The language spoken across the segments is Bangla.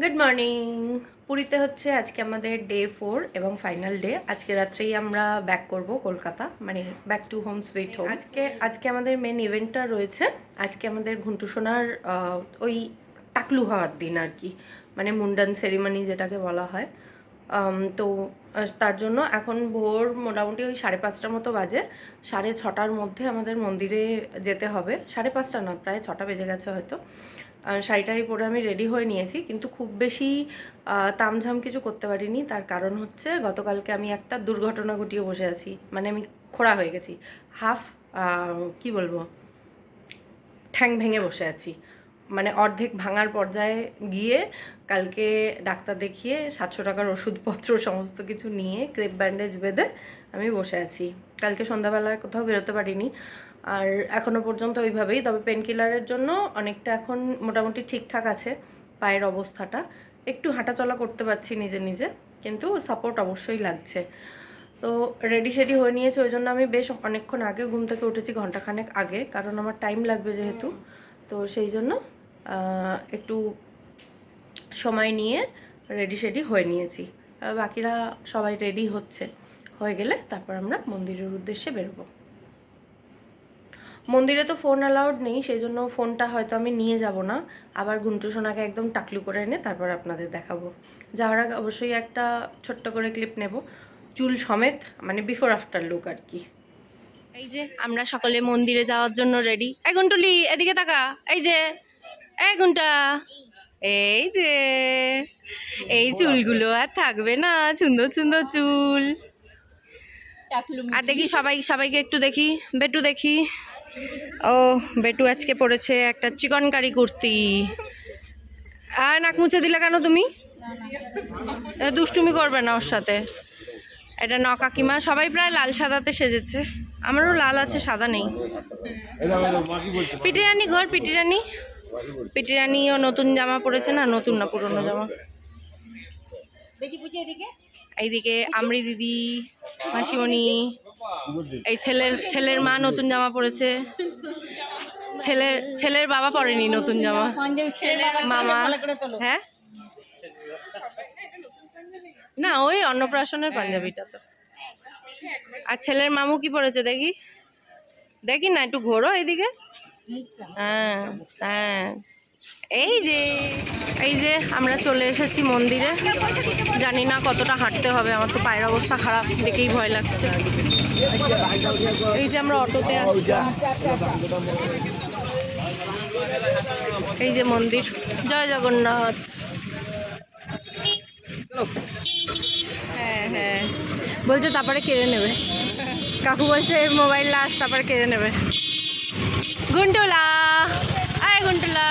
গুড মর্নিং পুরীতে হচ্ছে আজকে আমাদের ডে ফোর এবং ফাইনাল ডে আজকে রাত্রেই আমরা ব্যাক করব কলকাতা মানে back to home sweet home আজকে আজকে আমাদের মেন ইভেন্টটা রয়েছে। আজকে আমাদের ঘুন্টু সোনার ওই টাকলু হওয়ার দিন আর কি মানে মুন্ডান সেরিমনি যেটাকে বলা হয়। তো তার জন্য এখন ভোর মোটামুটি ওই সাড়ে পাঁচটার মতো বাজে। সাড়ে ছটার মধ্যে আমাদের মন্দিরে যেতে হবে। সাড়ে পাঁচটা না প্রায় ছটা বেজে গেছে হয়তো। শাড়ি টাড়ি পরে আমি রেডি হয়ে নিয়েছি, কিন্তু খুব বেশি তামঝাম কিছু করতে পারিনি। তার কারণ হচ্ছে গতকালকে আমি একটা দুর্ঘটনা ঘটিয়ে বসে আছি। মানে আমি খোড়া হয়ে গেছি। হাফ কি বলব? ঠ্যাং ভেঙে বসে আছি। মানে অর্ধেক ভাঙার পর্যায়ে গিয়ে কালকে ডাক্তার দেখিয়ে সাতশো টাকার ওষুধপত্র, সমস্ত কিছু নিয়ে ক্রেপ ব্যান্ডেজ বেঁধে আমি বসে আছি। কালকে সন্ধ্যাবেলায় কোথাও বেরোতে পারিনি। আর এখনও পর্যন্ত ওইভাবেই। তবে পেন কিলারের জন্য অনেকটা এখন মোটামুটি ঠিকঠাক আছে পায়ের অবস্থাটা। একটু হাঁটাচলা করতে পারছি নিজে নিজে, কিন্তু সাপোর্ট অবশ্যই লাগছে। তো রেডি সেডি হয়ে নিয়েছে। ওই জন্য আমি বেশ অনেকক্ষণ আগে ঘুম থেকে উঠেছি ঘন্টাখানেক আগে, কারণ আমার টাইম লাগবে যেহেতু। তো সেই জন্য একটু সময় নিয়ে রেডি সেডি হয়ে নিয়েছি। বাকিরা সবাই রেডি হচ্ছে। হয়ে গেলে তারপর আমরা মন্দিরের উদ্দেশ্যে বেরোবো। মন্দিরে তো ফোন অ্যালাউড নেই সেই জন্য ফোনটা হয়তো আমি নিয়ে যাব না। আবার ঘুন্টু সোনাকে একদম টাকলু করে এনে তারপর আপনাদের দেখাবো। যাওয়ার আগে অবশ্যই একটা ছোট্ট করে ক্লিপ নেব। চুল সমেত মানে বিফোর আফটার লুক আর কি। এই যে, আমরা সকলে মন্দিরে যাওয়ার জন্য রেডি এই গুন্টুলি, এদিকে তাকা। এই যে এই গুন্টা এই যে এই চুলগুলো আর থাকবে না সুন্দর সুন্দর চুল। আর দেখি সবাই সবাইকে একটু দেখি বেটু দেখি। ও বেটু আজকে পড়েছে একটা চিকন কারি কুর্তি। আর নাক মুছে দিলে কেন তুমি? দুষ্টুমি করবে না ওর সাথে। এটা ন কাকিমা সবাই প্রায় লাল সাদাতে সেজেছে। আমারও লাল আছে সাদা নেই। পিটি রানী ঘর পিটি রানী পিটি রানীও নতুন জামা পরেছে না নতুন না পুরনো জামা। এদিকে। এইদিকে আমরি দিদি মাসিমণি এই ছেলের ছেলের মা নতুন জামা পরেছে। ছেলের ছেলের বাবা পরেনি নতুন জামা। মামা হ্যাঁ? না ওই অন্নপ্রাশনের পাঞ্জাবিটা তো। আর ছেলের মামু কি পরেছে দেখি? দেখি না একটু ঘোরো এইদিকে। হ্যাঁ হ্যাঁ। এই যে এই যে আমরা চলে এসেছি মন্দিরে। জানি না কতটা হাঁটতে হবে, আমার তো পায়ের অবস্থা খারাপ, দেখেই ভয় লাগছে। এই যে আমরা অটোতে এই যে মন্দির। জয় জগন্নাথ। হ্যাঁ হ্যাঁ। বলছে তারপরে কেড়ে নেবে। কাকু বলছে মোবাইল লাস্ট তারপরে কেড়ে নেবে। গুন্টুলা। আয় গুন্টুলা।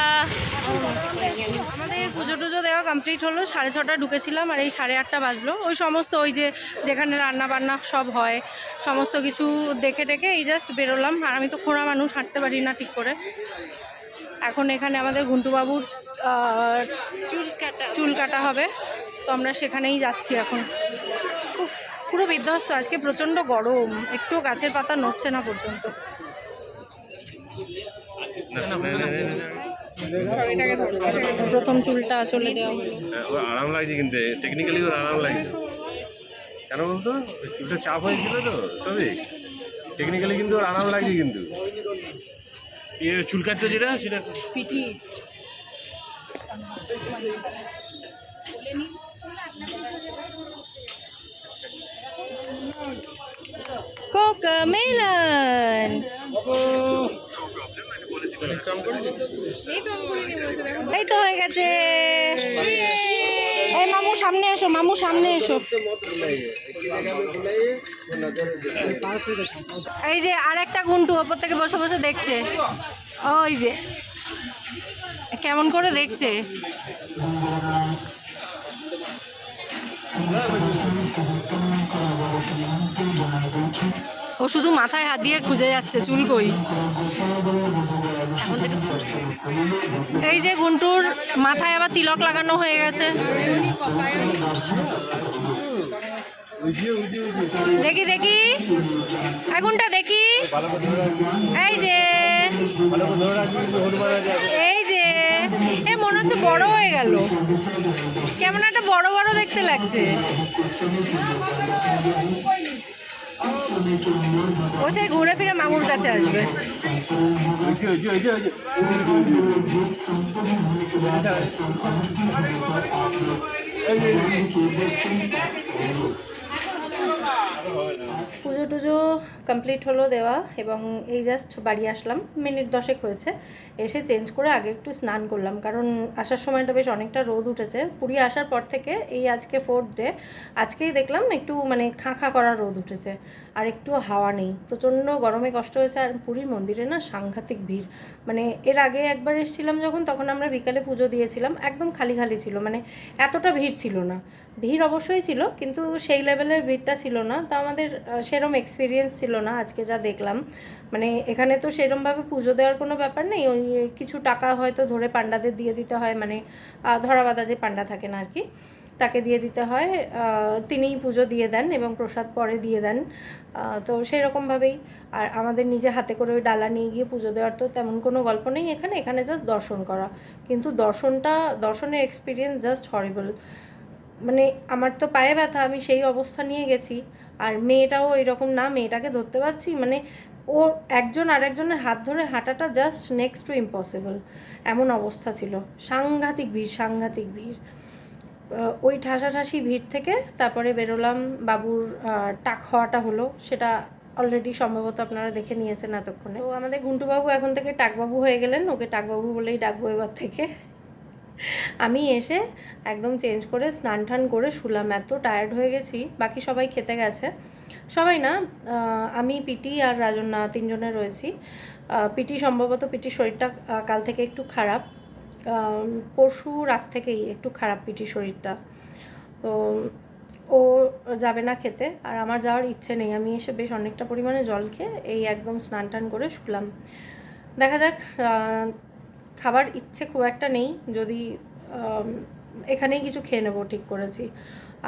আমাদের পুজো টুজো দেওয়া কমপ্লিট হলো সাড়ে ছটায় ঢুকেছিলাম আর এই সাড়ে আটটা বাজলো। ওই সমস্ত ওই যে যেখানে রান্না বান্না সব হয় সমস্ত কিছু দেখে টেকে এই জাস্ট বেরোলাম। আর আমি তো খোঁড়া মানুষ হাঁটতে পারি না ঠিক করে। এখন এখানে আমাদের ঘুন্টুবাবুর চুল কাটা চুল কাটা হবে। তো আমরা সেখানেই যাচ্ছি এখন। পুরো বিধ্বস্ত। আজকে প্রচণ্ড গরম। একটুও গাছের পাতা নড়ছে না পর্যন্ত। প্রথম চুলটা চলে দেওয়া হলো। হ্যাঁ, ওর আরাম লাগছে কিন্তু টেকনিক্যালি ওর আরাম লাগছে। কেন বলতো? চুলটা চাপ হয়েছিল তো সবই। টেকনিক্যালি কিন্তু ওর আরাম লাগছে কিন্তু। এ চুল কাটতে যেটা সেটা পিটি কোকামেলন এই তো হয়ে গেছে। এই মামু সামনে এসো, মামু সামনে এসো। এই যে আর একটা গুন্টু ওপর থেকে বসে বসে দেখছে। ওই যে। কেমন করে দেখছে? ও শুধু মাথায় হাত দিয়ে খুঁজে যাচ্ছে, চুল কই? এই যে গুন্টুর মাথায় আবার তিলক লাগানো হয়ে গেছে। দেখি দেখি। আগুনটা দেখি। এই যে। এই যে। এ, মনে হচ্ছে বড় হয়ে গেল। কেমন একটা বড় বড় দেখতে লাগছে। ও সেই ঘুরে ফিরে মামুর কাছে আসবে। পুজো টুজো কমপ্লিট হলো দেওয়া এবং এই জাস্ট বাড়ি আসলাম। মিনিট দশেক হয়েছে। এসে চেঞ্জ করে আগে একটু স্নান করলাম। কারণ আসার সময়টা বেশ অনেকটা রোদ উঠেছে। পুরী আসার পর থেকে এই আজকে ফোর্থ ডে আজকেই দেখলাম একটু মানে খাঁ করা রোদ উঠেছে। আর একটু হাওয়া নেই। প্রচণ্ড গরমে কষ্ট হয়েছে। আর পুরীর মন্দিরে না সাংঘাতিক ভিড়। মানে এর আগে একবার এসেছিলাম যখন, তখন আমরা বিকালে পুজো দিয়েছিলাম। একদম খালি খালি ছিল। মানে এতটা ভিড় ছিল না। ভিড় অবশ্যই ছিল, কিন্তু সেই লেভেলের ভিড়টা ছিল না। তা আমাদের সেরম এক্সপিরিয়েন্স ছিল না আজকে যা দেখলাম। মানে এখানে তো সেরমভাবে পুজো দেওয়ার কোনো ব্যাপার নেই ওই কিছু টাকা হয়তো ধরে পান্ডাদের দিয়ে দিতে হয় মানে আহ, ধরা বাঁধা যে পান্ডা থাকেন আর কি তাকে দিয়ে দিতে হয় তিনিই পুজো দিয়ে দেন এবং প্রসাদ পরে দিয়ে দেন তো সেই রকমভাবেই আর আমাদের নিজে হাতে করে ওই ডালা নিয়ে গিয়ে পুজো দেওয়ার তো তেমন কোনো গল্প নেই এখানে এখানে জাস্ট দর্শন করা। কিন্তু দর্শনটা দর্শনের এক্সপিরিয়েন্স জাস্ট হরিবল মানে আমার তো পায়ে ব্যথা আমি সেই অবস্থা নিয়ে গেছি আর মেয়েটাও এরকম না, মেয়েটাকে ধরতে পারছি? মানে ও একজন আরেকজনের হাত ধরে হাঁটাটা জাস্ট নেক্সট টু ইম্পসিবল এমন অবস্থা ছিল। সাংঘাতিক ভিড় সাংঘাতিক ভিড়। ওই ঠাসাঠাসি ভিড় থেকে তারপরে বেরোলাম। বাবুর টাক হওয়াটা হলো। সেটা অলরেডি সম্ভবত আপনারা দেখে নিয়েছেন এতক্ষণে। তো আমাদের গুন্টুবাবু এখন থেকে টাকবাবু হয়ে গেলেন। ওকে টাকবাবু বলেই ডাকবো এবার থেকে। আমি এসে একদম চেঞ্জ করে স্নান টান করে শুলাম, এত টায়ার্ড হয়ে গেছি, বাকি সবাই খেতে গেছে। সবাই না আমি, পিটি আর রাজন্যা তিনজনে রয়েছি। পিটি সম্ভবত পিটির শরীরটা কাল থেকে একটু খারাপ। পরশু রাত থেকেই একটু খারাপ পিটির শরীরটা। তো ও যাবে না খেতে, আর আমার যাওয়ার ইচ্ছে নেই। আমি এসে বেশ অনেকটা পরিমাণে জল খেয়ে এই একদম স্নান টান করে শুলাম। দেখা যাক খাবার ইচ্ছে খুব একটা নেই, যদি এখানেই কিছু খেয়ে নেব, ঠিক করেছি।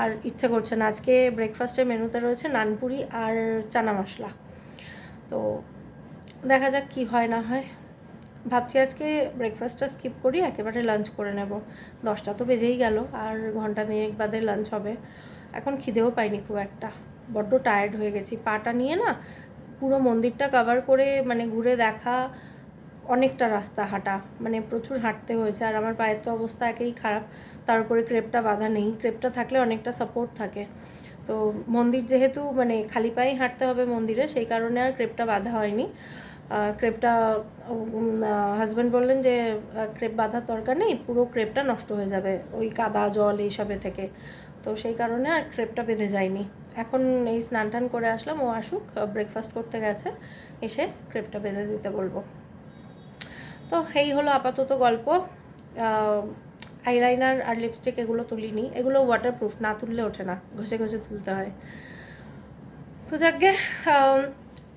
আর ইচ্ছে করছে না, আজকে ব্রেকফাস্টের মেনুতে রয়েছে নানপুরি আর চানা মশলা। তো দেখা যাক কি হয়, না হয়। ভাবছি আজকে ব্রেকফাস্টটা স্কিপ করি, একেবারে লাঞ্চ করে নেব। দশটা তো বেজেই গেল, আর ঘণ্টা নিয়েক বাদে লাঞ্চ হবে। এখন খিদেও পাইনি খুব একটা। বড্ড টায়ার্ড হয়ে গেছি। পাটা নিয়ে না পুরো মন্দিরটা কভার করে মানে ঘুরে দেখা অনেকটা রাস্তা হাঁটা মানে প্রচুর হাঁটতে হয়েছে আর আমার পায়ের তো অবস্থা একেই খারাপ, তার উপরে ক্রেপটা বাধা নেই, ক্রেপটা থাকলে অনেকটা সাপোর্ট থাকে। তো মন্দির যেহেতু মানে খালি পায়ে হাঁটতে হবে মন্দিরে, সেই কারণে আর ক্রেপটা বাঁধা হয়নি। ক্রেপটা হাজব্যান্ড বললেন যে ক্রেপ বাঁধার দরকার নেই, পুরো ক্রেপটা নষ্ট হয়ে যাবে ওই কাদা, জল এইসবে থেকে। তো সেই কারণে আর ক্রেপটা বেঁধে যায়নি। এখন এই স্নান টান করে আসলাম, ও আসুক ব্রেকফাস্ট করতে গেছে, এসে ক্রেপটা বেঁধে দিতে বলব। তো এই হলো আপাতত গল্প। আইলাইনার আর লিপস্টিক এগুলো তুলিনি। এগুলো ওয়াটারপ্রুফ না তুললে ওঠে না। ঘষে ঘষে তুলতে হয়। তো যাকে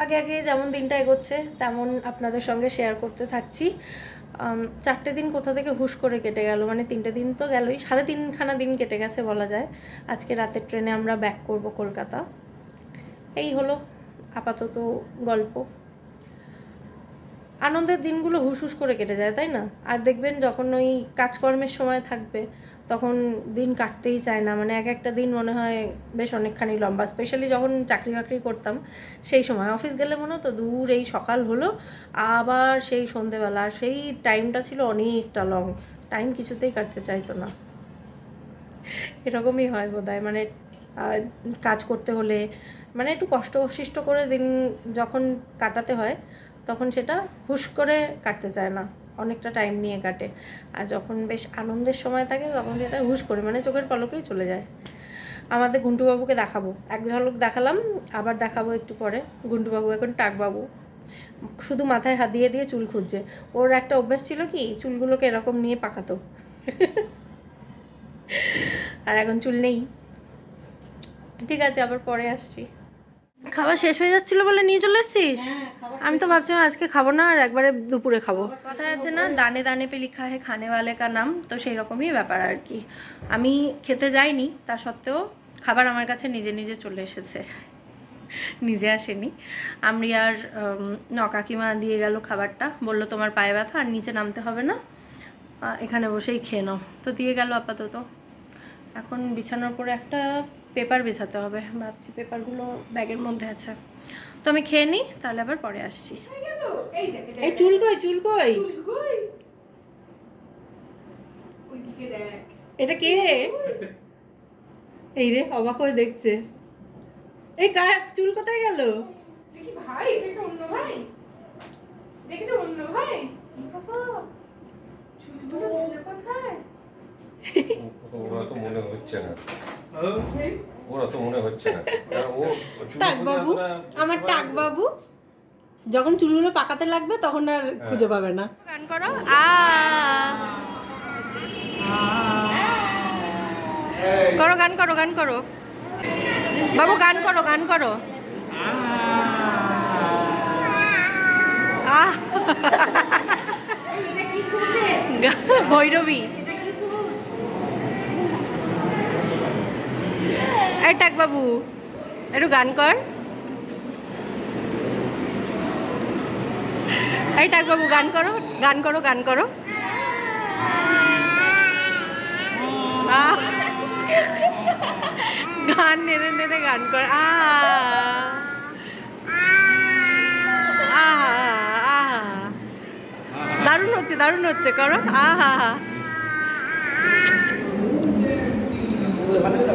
আগে আগে যেমন দিনটা এগোচ্ছে, তেমন আপনাদের সঙ্গে শেয়ার করতে থাকছি। চারটে দিন কোথা থেকে হুশ করে কেটে গেল? মানে তিনটে দিন তো গেলই। সাড়ে তিনখানা দিন কেটে গেছে বলা যায়। আজকে রাতের ট্রেনে আমরা ব্যাক করব কলকাতা। এই হলো আপাতত গল্প। আনন্দের দিনগুলো হুস হুস করে কেটে যায়, তাই না? আর দেখবেন যখন ওই কাজকর্মের সময় থাকবে, তখন দিন কাটতেই চায় না। মানে এক একটা দিন মনে হয় বেশ অনেকখানি লম্বা। স্পেশালি যখন চাকরি বাকরি করতাম, সেই সময়। অফিস গেলে মনে হতো দূর এই সকাল হলো, আবার সেই সন্ধেবেলা। সেই টাইমটা ছিল অনেকটা লং। টাইম কিছুতেই কাটতে চাইতো না। এরকমই হয় বোধ মানে কাজ করতে হলে মানে একটু কষ্ট করে দিন যখন কাটাতে হয় তখন সেটা হুশ করে কাটতে চায় না। অনেকটা টাইম নিয়ে কাটে। আর যখন বেশ আনন্দের সময় থাকে, তখন সেটা হুশ করে মানে চোখের পলকেই চলে যায়। আমাদের গুন্টুবাবুকে দেখাবো। এক ঝলক দেখালাম, আবার দেখাবো একটু পরে। গুন্টুবাবু এখন টাকবাবু। শুধু মাথায় হাত দিয়ে দিয়ে চুল খুঁজছে। ওর একটা অভ্যাস ছিল কি, চুলগুলোকে এরকম নিয়ে পাকাতো। আর এখন চুল নেই। ঠিক আছে, আবার পরে আসছি। খাবার শেষ হয়ে যাচ্ছিল বলে নিয়ে চলে এসছিস? আমি তো ভাবছিলাম আজকে খাব না আর একবারে দুপুরে খাব। কথা আছে না দানে দানে পে লিখা হে খানে ওয়ালে কা নাম তো সেই রকমই ব্যাপার আর কি। আমি খেতে যাইনি তা সত্ত্বেও খাবার আমার কাছে নিজে নিজে চলে এসেছে। নিজে আসেনি। আমি আর নকাকিমা দিয়ে গেল খাবারটা। বলল তোমার পায়ে ব্যথা আর নিচে নামতে হবে না। এখানে বসেই খেয়ে নাও। তো দিয়ে গেল আপাতত। এখন বিছানার উপরে একটা পেপার বেছাতে হবে। ভাবছি পেপারগুলো ব্যাগের মধ্যে আছে। তো আমি খেয়ে নিই তাহলে আবার পরে আসছি। এই চুল কই চুল কই? এটা কে? এই রে অবাক হয়ে দেখছে। এই কার চুল কোথায় গেল? ভাই এটা অন্য ভাই। দেখি তো অন্য ভাই। চুলগুলো গেলো কোথায়? ওরা তো মনে হচ্ছে না। ওরা তো মনে হচ্ছে না। ও টাক খুঁজে বাবু আমার টাক বাবু যখন চুলগুলো পাকাতে লাগবে তখন আর খুঁজে পাবে না। গান করো? আ। করো গান করো গান করো। বাবু গান করো গান করো। আহ ভৈরবী। এই টাক বাবু। একটু গান কর। এই টাক বাবু, গান করো গান করো গান করো! গান নেড়ে নেড়ে গান কর। আ। দারুণ হচ্ছে দারুণ হচ্ছে, করো। আহা ଛଅ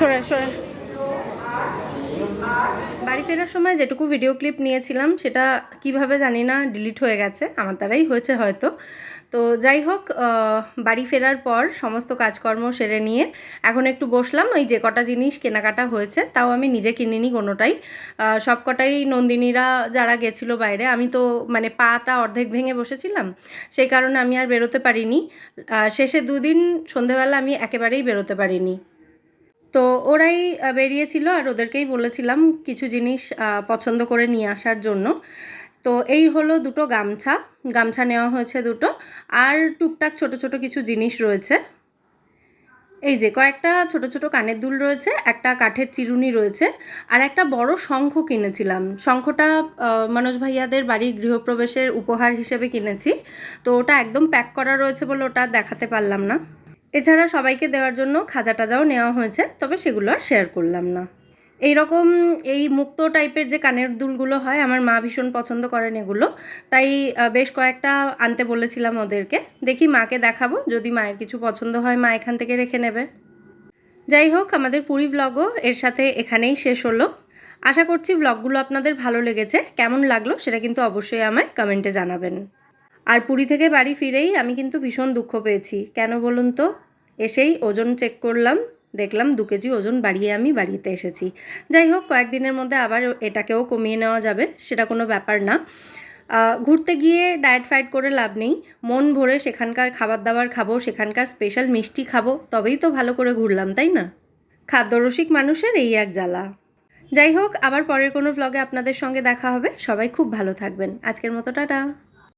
সরে সরে। বাড়ি ফেরার সময় যেটুকু ভিডিও ক্লিপ নিয়েছিলাম, সেটা কীভাবে জানি না ডিলিট হয়ে গেছে। আমার দ্বারাই হয়েছে হয়তো। তো যাই হোক বাড়ি ফেরার পর সমস্ত কাজকর্ম সেরে নিয়ে এখন একটু বসলাম। ওই যে কটা জিনিস কেনাকাটা হয়েছে, তাও আমি নিজে কিনিনি কোনোটাই। সব কটাই নন্দিনীরা যারা গেছিল বাইরে, আমি তো মানে পাটা অর্ধেক ভেঙে বসেছিলাম। সেই কারণে আমি আর বেরোতে পারিনি। শেষে দুদিন সন্ধেবেলা আমি একেবারেই বেরোতে পারিনি। তো ওরাই বেরিয়েছিল আর ওদেরকেই বলেছিলাম কিছু জিনিস পছন্দ করে নিয়ে আসার জন্য। তো এই হলো দুটো গামছা গামছা নেওয়া হয়েছে দুটো আর টুকটাক ছোট ছোট কিছু জিনিস রয়েছে। এই যে কয়েকটা ছোট ছোট কানের দুল রয়েছে, একটা কাঠের চিরুনি রয়েছে আর একটা বড় শঙ্খ কিনেছিলাম। শঙ্খটা মনোজ ভাইয়াদের বাড়ির গৃহপ্রবেশের উপহার হিসেবে কিনেছি। তো ওটা একদম প্যাক করা রয়েছে বলে ওটা দেখাতে পারলাম না। এছাড়া সবাইকে দেওয়ার জন্য খাজা টাজাও নেওয়া হয়েছে, তবে সেগুলো আর শেয়ার করলাম না। এই রকম এই মুক্ত টাইপের যে কানের দুলগুলো হয়, আমার মা ভীষণ পছন্দ করেন এগুলো। তাই বেশ কয়েকটা আনতে বলেছিলাম ওদেরকে। দেখি মাকে দেখাবো, যদি মায়ের কিছু পছন্দ হয়, মা এখান থেকে রেখে নেবে। যাই হোক, আমাদের পুরী ব্লগও এর সাথে এখানেই শেষ হলো। আশা করছি ব্লগগুলো আপনাদের ভালো লেগেছে। কেমন লাগল সেটা কিন্তু অবশ্যই আমায় কমেন্টে জানাবেন। আর পুরী থেকে বাড়ি ফিরেই আমি কিন্তু ভীষণ দুঃখ পেয়েছি। কেন বলুন তো? এসেই ওজন চেক করলাম, দেখলাম দু কেজি ওজন বাড়িয়ে আমি বাড়িতে এসেছি। যাই হোক, কয়েকদিনের মধ্যে আবার এটাকেও কমিয়ে নেওয়া যাবে, সেটা কোনো ব্যাপার না। ঘুরতে গিয়ে ডায়েট ফাইট করে লাভ নেই। মন ভরে সেখানকার খাবার দাবার খাব, সেখানকার স্পেশাল মিষ্টি খাব, তবেই তো ভালো করে ঘুরলাম, তাই না? খাদ্যরসিক মানুষের এই এক জ্বালা। যাই হোক, আবার পরের কোনো ভ্লগে আপনাদের সঙ্গে দেখা হবে। সবাই খুব ভালো থাকবেন। আজকের মতো, টাটা।